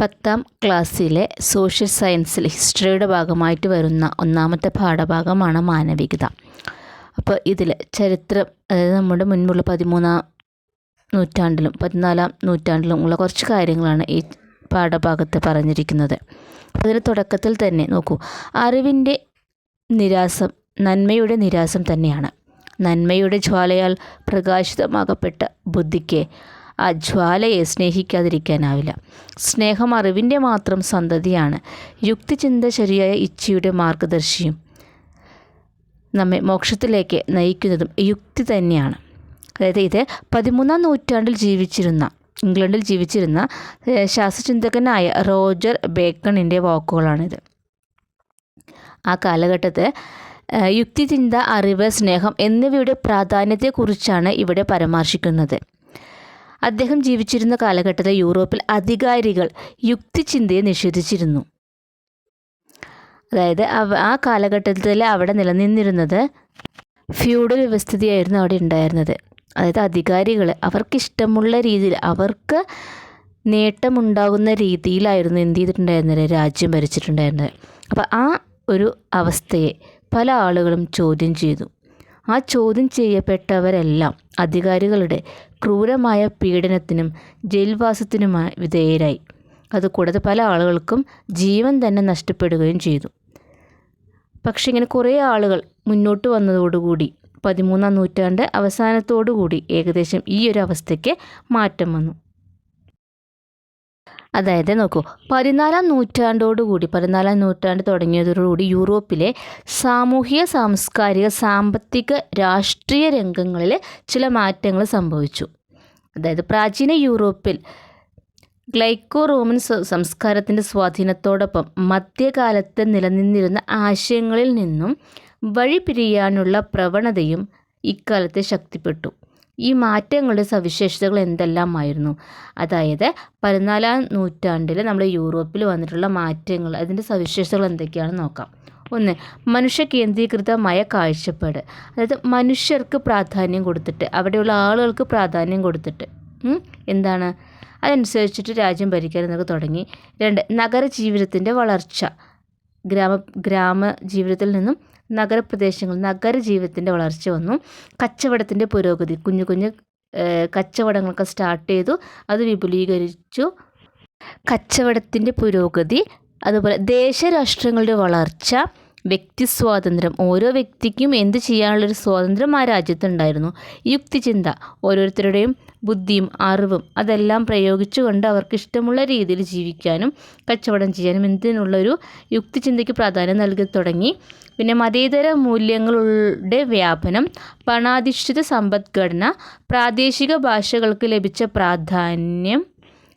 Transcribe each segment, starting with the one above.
പത്താം ക്ലാസ്സിലെ സോഷ്യൽ സയൻസിൽ ഹിസ്റ്ററിയുടെ ഭാഗമായിട്ട് വരുന്ന ഒന്നാമത്തെ പാഠഭാഗമാണ് മാനവികത. അപ്പോൾ ഇതിൽ ചരിത്രം അതായത് നമ്മുടെ മുൻപുള്ള പതിമൂന്നാം നൂറ്റാണ്ടിലും പതിനാലാം നൂറ്റാണ്ടിലും ഉള്ള കുറച്ച് കാര്യങ്ങളാണ് ഈ പാഠഭാഗത്ത് പറഞ്ഞിരിക്കുന്നത്. അതിന് തുടക്കത്തിൽ തന്നെ നോക്കൂ. അറിവിന്റെ നിരാസം നന്മയുടെ നിരാസം തന്നെയാണ്. നന്മയുടെ ജ്വാലയാൽ പ്രകാശിതമാകപ്പെട്ട ബുദ്ധിക്ക് ആ ജ്വാലയെ സ്നേഹിക്കാതിരിക്കാനാവില്ല. സ്നേഹം അറിവിന്റെ മാത്രം സന്തതിയാണ്. യുക്തിചിന്ത ശരിയായ ഇച്ഛയുടെ മാർഗദർശിയും നമ്മെ മോക്ഷത്തിലേക്ക് നയിക്കുന്നതും യുക്തി തന്നെയാണ്. അതായത് ഇത് പതിമൂന്നാം നൂറ്റാണ്ടിൽ ജീവിച്ചിരുന്ന ഇംഗ്ലണ്ടിൽ ജീവിച്ചിരുന്ന ശാസ്ത്രചിന്തകനായ റോജർ ബേക്കണിന്റെ വാക്കുകളാണിത്. ആ കാലഘട്ടത്ത് യുക്തിചിന്ത അറിവ് സ്നേഹം എന്നിവയുടെ പ്രാധാന്യത്തെക്കുറിച്ചാണ് ഇവിടെ പരാമർശിക്കുന്നത്. അദ്ദേഹം ജീവിച്ചിരുന്ന കാലഘട്ടത്തിൽ യൂറോപ്പിൽ അധികാരികൾ യുക്തിചിന്തയെ നിഷേധിച്ചിരുന്നു. അതായത് ആ കാലഘട്ടത്തിൽ അവിടെ നിലനിന്നിരുന്നത് ഫ്യൂഡൽ വ്യവസ്ഥിതിയായിരുന്നു അവിടെ ഉണ്ടായിരുന്നത്. അതായത് അധികാരികൾ അവർക്ക് ഇഷ്ടമുള്ള രീതിയിൽ അവർക്ക് നേട്ടമുണ്ടാകുന്ന രീതിയിലായിരുന്നു എന്ത് ചെയ്തിട്ടുണ്ടായിരുന്നത്? രാജ്യം ഭരിച്ചിട്ടുണ്ടായിരുന്നത്. അപ്പോൾ ആ ഒരു അവസ്ഥയെ പല ആളുകളും ചോദ്യം ചെയ്തു. ആ ചോദ്യം ചെയ്യപ്പെട്ടവരെല്ലാം അധികാരികളുടെ ക്രൂരമായ പീഡനത്തിനും ജയിൽവാസത്തിനുമായി വിധേയരായി. അതുകൂടാതെ പല ആളുകൾക്കും ജീവൻ തന്നെ നഷ്ടപ്പെടുകയും ചെയ്തു. പക്ഷെ ഇങ്ങനെ കുറേ ആളുകൾ മുന്നോട്ട് വന്നതോടുകൂടി പതിമൂന്നാം നൂറ്റാണ്ട് അവസാനത്തോടുകൂടി ഏകദേശം ഈ ഒരു അവസ്ഥയ്ക്ക് മാറ്റം വന്നു. അതായത് നോക്കൂ പതിനാലാം നൂറ്റാണ്ടോടുകൂടി പതിനാലാം നൂറ്റാണ്ട് തുടങ്ങിയതോടുകൂടി യൂറോപ്പിലെ സാമൂഹിക സാംസ്കാരിക സാമ്പത്തിക രാഷ്ട്രീയ രംഗങ്ങളിൽ ചില മാറ്റങ്ങൾ സംഭവിച്ചു. അതായത് പ്രാചീന യൂറോപ്പിൽ ഗ്ലൈക്കോ റോമൻ സംസ്കാരത്തിന്റെ സ്വാധീനത്തോടൊപ്പം മധ്യകാലത്ത് നിലനിന്നിരുന്ന ആശയങ്ങളിൽ നിന്നും വഴിപിരിയാനുള്ള പ്രവണതയും ഇക്കാലത്തെ ശക്തിപ്പെട്ടു. ഈ മാറ്റങ്ങളുടെ സവിശേഷതകൾ എന്തെല്ലാമായിരുന്നു? അതായത് പതിനാലാം നൂറ്റാണ്ടിൽ നമ്മൾ യൂറോപ്പിൽ വന്നിട്ടുള്ള മാറ്റങ്ങൾ അതിന്റെ സവിശേഷതകൾ എന്തൊക്കെയാണെന്ന് നോക്കാം. ഒന്ന് മനുഷ്യ കേന്ദ്രീകൃതമായ കാഴ്ചപ്പാട്. അതായത് മനുഷ്യർക്ക് പ്രാധാന്യം കൊടുത്തിട്ട് അവിടെയുള്ള ആളുകൾക്ക് പ്രാധാന്യം കൊടുത്തിട്ട് എന്താണ്? അതനുസരിച്ചിട്ട് രാജ്യം ഭരിക്കാൻ എന്നൊക്കെ തുടങ്ങി. രണ്ട് നഗര ജീവിതത്തിന്റെ വളർച്ച. ഗ്രാമ ഗ്രാമ ജീവിതത്തിൽ നിന്നും നഗരപ്രദേശങ്ങൾ നഗരജീവിതത്തിന്റെ വളർച്ച വന്നു. കച്ചവടത്തിന്റെ പുരോഗതി കുഞ്ഞു കുഞ്ഞു കച്ചവടങ്ങളൊക്കെ സ്റ്റാർട്ട് ചെയ്തു അത് വിപുലീകരിച്ചു. കച്ചവടത്തിന്റെ പുരോഗതി അതുപോലെ ദേശരാഷ്ട്രങ്ങളുടെ വളർച്ച വ്യക്തി സ്വാതന്ത്ര്യം. ഓരോ വ്യക്തിക്കും എന്ത് ചെയ്യാനുള്ളൊരു സ്വാതന്ത്ര്യം ആ രാജ്യത്തുണ്ടായിരുന്നു. യുക്തിചിന്ത ഓരോരുത്തരുടെയും ബുദ്ധിയും അറിവും അതെല്ലാം പ്രയോഗിച്ചുകൊണ്ട് അവർക്ക് ഇഷ്ടമുള്ള രീതിയിൽ ജീവിക്കാനും കച്ചവടം ചെയ്യാനും എന്തിനുള്ളൊരു യുക്തിചിന്തയ്ക്ക് പ്രാധാന്യം നൽകി തുടങ്ങി. പിന്നെ മതേതര മൂല്യങ്ങളുടെ വ്യാപനം പണാധിഷ്ഠിത സമ്പദ്ഘടന പ്രാദേശിക ഭാഷകൾക്ക് ലഭിച്ച പ്രാധാന്യം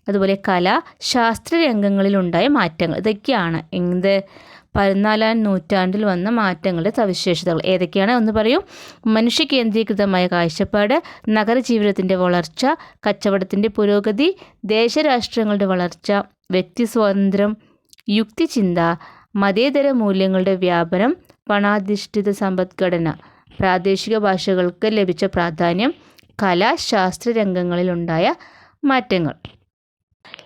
അതുപോലെ കല ശാസ്ത്ര രംഗങ്ങളിലുണ്ടായ മാറ്റങ്ങൾ ഇതൊക്കെയാണ്. എന്ത്? പതിനാലാം നൂറ്റാണ്ടിൽ വന്ന മാറ്റങ്ങളുടെ സവിശേഷതകൾ ഏതൊക്കെയാണ് ഒന്ന് പറയൂ. മനുഷ്യ കേന്ദ്രീകൃതമായ കാഴ്ചപ്പാട് നഗരജീവിതത്തിന്റെ വളർച്ച കച്ചവടത്തിന്റെ പുരോഗതി ദേശരാഷ്ട്രങ്ങളുടെ വളർച്ച വ്യക്തി സ്വാതന്ത്ര്യം യുക്തിചിന്ത മതേതര മൂല്യങ്ങളുടെ വ്യാപനം പണാധിഷ്ഠിത സമ്പദ്ഘടന പ്രാദേശിക ഭാഷകൾക്ക് ലഭിച്ച പ്രാധാന്യം കലാശാസ്ത്ര രംഗങ്ങളിലുണ്ടായ മാറ്റങ്ങൾ.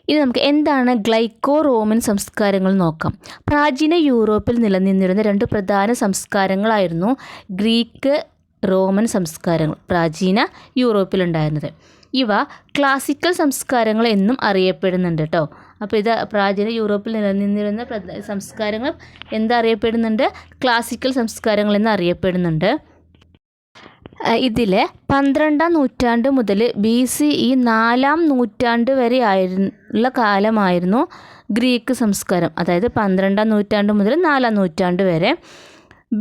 ഇനി നമുക്ക് എന്താണ് ഗ്ലൈക്കോ റോമൻ സംസ്കാരങ്ങൾ നോക്കാം. പ്രാചീന യൂറോപ്പിൽ നിലനിന്നിരുന്ന രണ്ട് പ്രധാന സംസ്കാരങ്ങളായിരുന്നു ഗ്രീക്ക് റോമൻ സംസ്കാരങ്ങൾ പ്രാചീന യൂറോപ്പിലുണ്ടായിരുന്നത് ഇവ ക്ലാസിക്കൽ സംസ്കാരങ്ങൾ എന്നും അറിയപ്പെടുന്നുണ്ട് കേട്ടോ. അപ്പോൾ ഇത് പ്രാചീന യൂറോപ്പിൽ നിലനിന്നിരുന്ന സംസ്കാരങ്ങൾ എന്താ അറിയപ്പെടുന്നുണ്ട്? ക്ലാസിക്കൽ സംസ്കാരങ്ങൾ എന്ന് അറിയപ്പെടുന്നുണ്ട്. ഇതിൽ പന്ത്രണ്ടാം നൂറ്റാണ്ട് മുതൽ ബി സി ഇ നാലാം നൂറ്റാണ്ട് വരെ ആയിരുന്നുള്ള കാലമായിരുന്നു ഗ്രീക്ക് സംസ്കാരം. അതായത് പന്ത്രണ്ടാം നൂറ്റാണ്ട് മുതൽ നാലാം നൂറ്റാണ്ട് വരെ.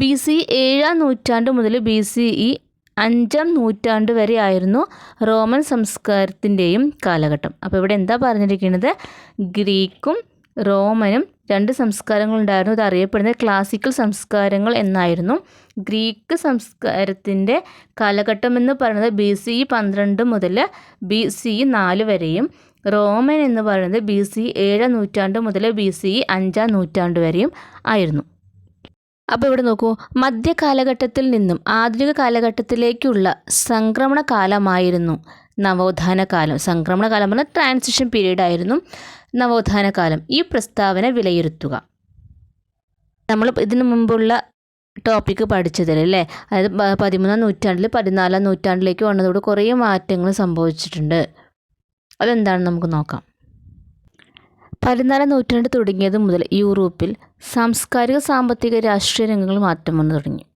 ബി സി ഏഴാം നൂറ്റാണ്ട് മുതൽ ബി സി ഇ അഞ്ചാം നൂറ്റാണ്ട് വരെ ആയിരുന്നു റോമൻ സംസ്കാരത്തിന്റെയും കാലഘട്ടം. അപ്പോൾ ഇവിടെ എന്താ പറഞ്ഞിരിക്കുന്നത് ഗ്രീക്കും റോമനും രണ്ട് സംസ്കാരങ്ങളുണ്ടായിരുന്നു. ഇത് അറിയപ്പെടുന്നത് ക്ലാസിക്കൽ സംസ്കാരങ്ങൾ എന്നായിരുന്നു. ഗ്രീക്ക് സംസ്കാരത്തിന്റെ കാലഘട്ടം എന്ന് പറയുന്നത് ബി സി ഇ പന്ത്രണ്ട് മുതൽ ബി സി ഇ നാല് വരെയും റോമൻ എന്ന് പറയുന്നത് ബി സി ഏഴാം നൂറ്റാണ്ട് മുതൽ ബി സി ഇ അഞ്ചാം നൂറ്റാണ്ട് വരെയും ആയിരുന്നു. അപ്പോൾ ഇവിടെ നോക്കൂ മധ്യ കാലഘട്ടത്തിൽ നിന്നും ആധുനിക കാലഘട്ടത്തിലേക്കുള്ള സംക്രമണ കാലമായിരുന്നു. നവോത്ഥാന കാലം സംക്രമണ കാലം പറഞ്ഞാൽ ട്രാൻസിഷൻ പീരീഡ് ആയിരുന്നു നവോത്ഥാന കാലം ഈ പ്രസ്താവന വിലയിരുത്തുക. നമ്മൾ ഇതിനു മുമ്പുള്ള ടോപ്പിക്ക് പഠിച്ചതിൽ അല്ലേ അതായത് പതിമൂന്നാം നൂറ്റാണ്ടിൽ പതിനാലാം നൂറ്റാണ്ടിലേക്ക് വന്നതോട് കുറേ മാറ്റങ്ങൾ സംഭവിച്ചിട്ടുണ്ട്. അതെന്താണെന്ന് നമുക്ക് നോക്കാം. പതിനാലാം നൂറ്റാണ്ട് തുടങ്ങിയത് മുതൽ യൂറോപ്പിൽ സാംസ്കാരിക സാമ്പത്തിക രാഷ്ട്രീയ രംഗങ്ങൾ മാറ്റം വന്നു തുടങ്ങി.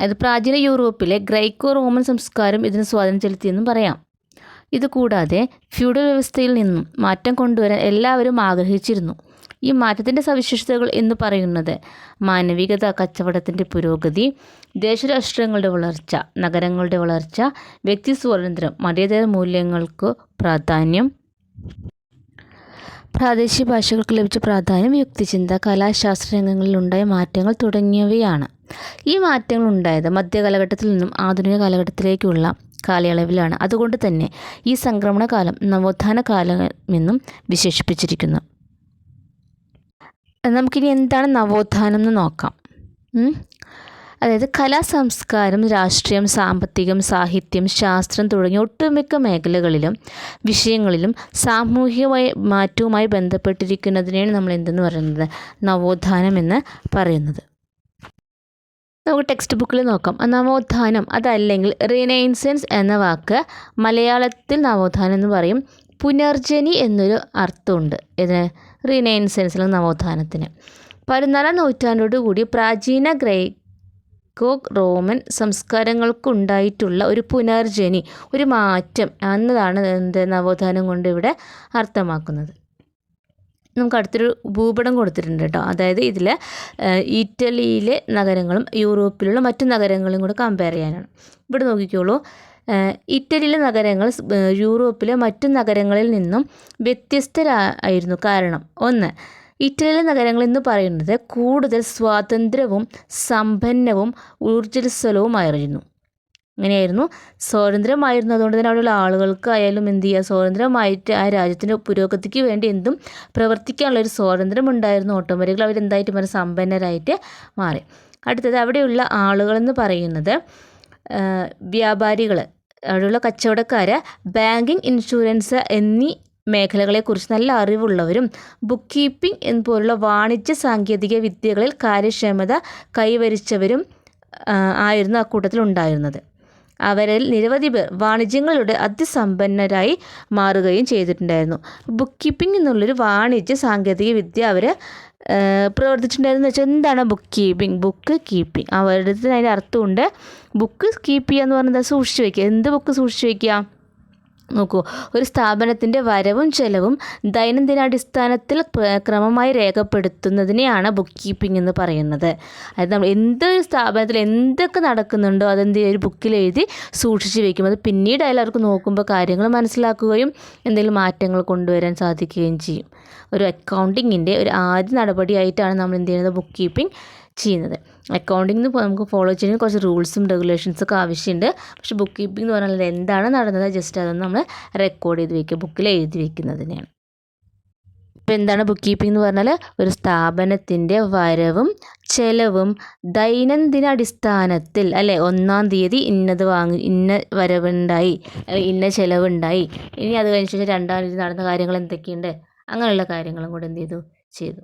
അതായത് പ്രാചീന യൂറോപ്പിലെ ഗ്രൈക്കോ റോമൻ സംസ്കാരം ഇതിന് സ്വാധീനം ചെലുത്തിയെന്നും പറയാം. ഇതുകൂടാതെ ഫ്യൂഡൽ വ്യവസ്ഥയിൽ നിന്നും മാറ്റം കൊണ്ടുവരാൻ എല്ലാവരും ആഗ്രഹിച്ചിരുന്നു. ഈ മാറ്റത്തിന്റെ സവിശേഷതകൾ എന്ന് പറയുന്നത് മാനവികത കച്ചവടത്തിന്റെ പുരോഗതി ദേശരാഷ്ട്രങ്ങളുടെ വളർച്ച നഗരങ്ങളുടെ വളർച്ച വ്യക്തി സ്വാതന്ത്ര്യം മതേതര മൂല്യങ്ങൾക്ക് പ്രാധാന്യം. പ്രാദേശിക ഭാഷകൾക്ക് ലഭിച്ച പ്രാധാന്യം യുക്തിചിന്ത കലാശാസ്ത്ര രംഗങ്ങളിലുണ്ടായ മാറ്റങ്ങൾ തുടങ്ങിയവയാണ്. ഈ മാറ്റങ്ങൾ ഉണ്ടായത് മധ്യകാലഘട്ടത്തിൽ നിന്നും ആധുനിക കാലഘട്ടത്തിലേക്കുള്ള കാലയളവിലാണ്. അതുകൊണ്ട് തന്നെ ഈ സംക്രമണ കാലം നവോത്ഥാന കാലം എന്നും വിശേഷിപ്പിച്ചിരിക്കുന്നു. നമുക്കിനി എന്താണ് നവോത്ഥാനം എന്ന് നോക്കാം. അതായത് കലാ സംസ്കാരം രാഷ്ട്രീയം സാമ്പത്തികം സാഹിത്യം ശാസ്ത്രം തുടങ്ങിയ ഒട്ടുമിക്ക മേഖലകളിലും വിഷയങ്ങളിലും സാമൂഹികമായ മാറ്റവുമായി ബന്ധപ്പെട്ടിരിക്കുന്നതിനെയാണ് നമ്മൾ എന്തെന്ന് പറയുന്നത്? നവോത്ഥാനം എന്ന് പറയുന്നത്. നമുക്ക് ടെക്സ്റ്റ് ബുക്കിൽ നോക്കാം. നവോത്ഥാനം അതല്ലെങ്കിൽ റിനൈൻസൻസ് എന്ന വാക്ക് മലയാളത്തിൽ നവോത്ഥാനം എന്ന് പറയും. പുനർജനി എന്നൊരു അർത്ഥമുണ്ട് ഇതിന് റിനൈൻസൻസിൽ നവോത്ഥാനത്തിന്. പതിനാലാം നൂറ്റാണ്ടോടുകൂടി പ്രാചീന ഗ്രേക്കോ റോമൻ സംസ്കാരങ്ങൾക്കുണ്ടായിട്ടുള്ള ഒരു പുനർജനി ഒരു മാറ്റം എന്നതാണ് എന്ത് നവോത്ഥാനം കൊണ്ട് ഇവിടെ അർത്ഥമാക്കുന്നത്. നമുക്ക് അടുത്തൊരു ഭൂപടം കൊടുത്തിട്ടുണ്ട് കേട്ടോ. അതായത് ഇതിൽ ഇറ്റലിയിലെ നഗരങ്ങളും യൂറോപ്പിലുള്ള മറ്റു നഗരങ്ങളും കൂടെ കമ്പയർ ചെയ്യാനാണ്. ഇവിടെ നോക്കിക്കോളൂ. ഇറ്റലിയിലെ നഗരങ്ങൾ യൂറോപ്പിലെ മറ്റു നഗരങ്ങളിൽ നിന്നും വ്യത്യസ്തരായിരുന്നു. കാരണം ഒന്ന് ഇറ്റലിയിലെ നഗരങ്ങൾ എന്ന് പറയുന്നത് കൂടുതൽ സ്വാതന്ത്ര്യവും സമ്പന്നവും ഊർജസ്വലവുമായിരുന്നു. അങ്ങനെയായിരുന്നു സ്വാതന്ത്ര്യമായിരുന്നതുകൊണ്ട് തന്നെ അവിടെയുള്ള ആളുകൾക്ക് ആയാലും എന്ത് ചെയ്യുക സ്വാതന്ത്ര്യമായിട്ട് ആ രാജ്യത്തിന്റെ പുരോഗതിക്ക് വേണ്ടി എന്തും പ്രവർത്തിക്കാനുള്ള ഒരു സ്വാതന്ത്ര്യം ഉണ്ടായിരുന്നു. ഓട്ടോമാറ്റിക്കലി അവരെന്തായിട്ട് മാറി? സമ്പന്നരായിട്ട് മാറി. അടുത്തത് അവിടെയുള്ള ആളുകളെന്ന് പറയുന്നത് വ്യാപാരികൾ അവിടെയുള്ള കച്ചവടക്കാർ ബാങ്കിങ് ഇൻഷുറൻസ് എന്നീ മേഖലകളെക്കുറിച്ച് നല്ല അറിവുള്ളവരും ബുക്ക് കീപ്പിംഗ് എന്ന് പോലുള്ള വാണിജ്യ സാങ്കേതിക വിദ്യകളിൽ കാര്യക്ഷമത കൈവരിച്ചവരും ആയിരുന്നു ആ കൂട്ടത്തിൽ ഉണ്ടായിരുന്നത് അവരിൽ നിരവധി പേർ വാണിജ്യങ്ങളുടെ അതിസമ്പന്നരായി മാറുകയും ചെയ്തിട്ടുണ്ടായിരുന്നു. ബുക്ക് കീപ്പിംഗ് എന്നുള്ളൊരു വാണിജ്യ സാങ്കേതിക വിദ്യ അവർ പ്രവർത്തിച്ചിട്ടുണ്ടായിരുന്നു വെച്ചാൽ എന്താണ് ബുക്ക് കീപ്പിംഗ് ബുക്ക് കീപ്പിംഗ് അവരുടെ അതിന്റെ അർത്ഥമുണ്ട്. ബുക്ക് കീപ്പ് ചെയ്യുക എന്ന് പറഞ്ഞാൽ സൂക്ഷിച്ച് വയ്ക്കുക എന്ത് ബുക്ക് സൂക്ഷിച്ച് വയ്ക്കുക നോക്കൂ. ഒരു സ്ഥാപനത്തിന്റെ വരവും ചെലവും ദൈനംദിനാടിസ്ഥാനത്തിൽ ക്രമമായി രേഖപ്പെടുത്തുന്നതിനെയാണ് ബുക്ക് കീപ്പിംഗ് എന്ന് പറയുന്നത്. അതായത് നമ്മൾ എന്ത് സ്ഥാപനത്തിൽ എന്തൊക്കെ നടക്കുന്നുണ്ടോ അതെന്ത് ഒരു ബുക്കിൽ എഴുതി സൂക്ഷിച്ച് വെക്കും. അത് പിന്നീട് എല്ലാവർക്കും നോക്കുമ്പോൾ കാര്യങ്ങൾ മനസ്സിലാക്കുകയും എന്തെങ്കിലും മാറ്റങ്ങൾ കൊണ്ടുവരാൻ സാധിക്കുകയും ചെയ്യും. ഒരു അക്കൗണ്ടിങ്ങിന്റെ ഒരു ആദ്യ നടപടിയായിട്ടാണ് നമ്മൾ എന്ത് ചെയ്യുന്നത്? ബുക്ക് കീപ്പിംഗ് ചെയ്യുന്നത്. അക്കൗണ്ടിങ്ങിന് നമുക്ക് ഫോളോ ചെയ്യുന്ന കുറച്ച് റൂൾസും റെഗുലേഷൻസും ഒക്കെ ആവശ്യമുണ്ട്. പക്ഷേ ബുക്ക് കീപ്പിംഗ് എന്ന് പറഞ്ഞാൽ എന്താണ് നടന്നത്? ജസ്റ്റ് അതൊന്ന് നമ്മൾ റെക്കോർഡ് ചെയ്ത് വെക്കുക. ബുക്കിൽ എഴുതി വെക്കുന്നതിനെയാണ്. ഇപ്പോൾ എന്താണ് ബുക്ക് കീപ്പിംഗ് എന്ന് പറഞ്ഞാൽ ഒരു സ്ഥാപനത്തിന്റെ വരവും ചെലവും ദൈനംദിന അടിസ്ഥാനത്തിൽ അല്ലേ? ഒന്നാം തീയതി ഇന്നത് വാങ്ങി ഇന്ന വരവുണ്ടായി ഇന്ന ചെലവുണ്ടായി. ഇനി അത് കഴിഞ്ഞ ശേഷം രണ്ടാം തീയതി നടന്ന കാര്യങ്ങൾ എന്തൊക്കെയുണ്ട്? അങ്ങനെയുള്ള കാര്യങ്ങളും കൂടെ എന്ത് ചെയ്തു? ചെയ്തു.